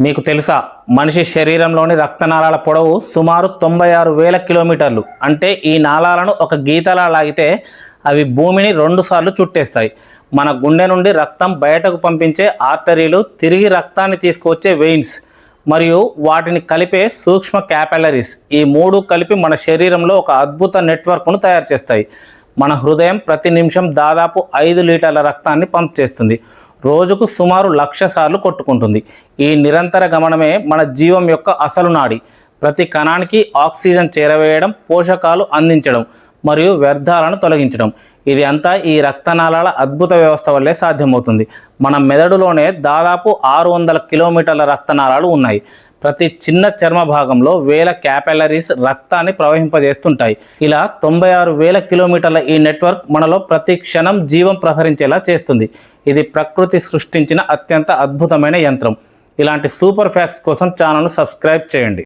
మీకు తెలుసా మనిషి శరీరంలోని రక్తనాళాల పొడవు సుమారు తొంభై ఆరు వేల కిలోమీటర్లు. అంటే ఈ నాళాలను ఒక గీతలా లాగితే అవి భూమిని రెండుసార్లు చుట్టేస్తాయి. మన గుండె నుండి రక్తం బయటకు పంపించే ఆర్టరీలు తిరిగి రక్తాన్ని తీసుకువచ్చే వెయిన్స్ మరియు వాటిని కలిపే సూక్ష్మ క్యాపిలరీస్. ఈ మూడు కలిపి మన శరీరంలో ఒక అద్భుత నెట్వర్క్ను తయారు చేస్తాయి. మన హృదయం ప్రతి నిమిషం దాదాపు ఐదు లీటర్ల రక్తాన్ని పంప్ చేస్తుంది. రోజుకు సుమారు లక్ష సార్లు కొట్టుకుంటుంది. ఈ నిరంతర గమనమే మన జీవం యొక్క అసలు నాడి. ప్రతి కణానికి ఆక్సిజన్ చేరవేయడం పోషకాలు అందించడం మరియు వ్యర్థాలను తొలగించడం. ఇది అంతా ఈ రక్తనాళాల అద్భుత వ్యవస్థ వల్లే సాధ్యమవుతుంది. మన మెదడులోనే దాదాపు ఆరు వందల కిలోమీటర్ల రక్తనాళాలు ఉన్నాయి. ప్రతి చిన్న చర్మ భాగంలో వేల క్యాపిలరీస్ రక్తాన్ని ప్రవహింపజేస్తుంటాయి. ఇలా తొంభై ఆరు వేల కిలోమీటర్ల ఈ నెట్వర్క్ మనలో ప్రతి క్షణం జీవం ప్రసరించేలా చేస్తుంది. ఇది ప్రకృతి సృష్టించిన అత్యంత అద్భుతమైన యంత్రం. ఇలాంటి సూపర్ ఫ్యాక్స్ కోసం ఛానల్ను సబ్స్క్రైబ్ చేయండి.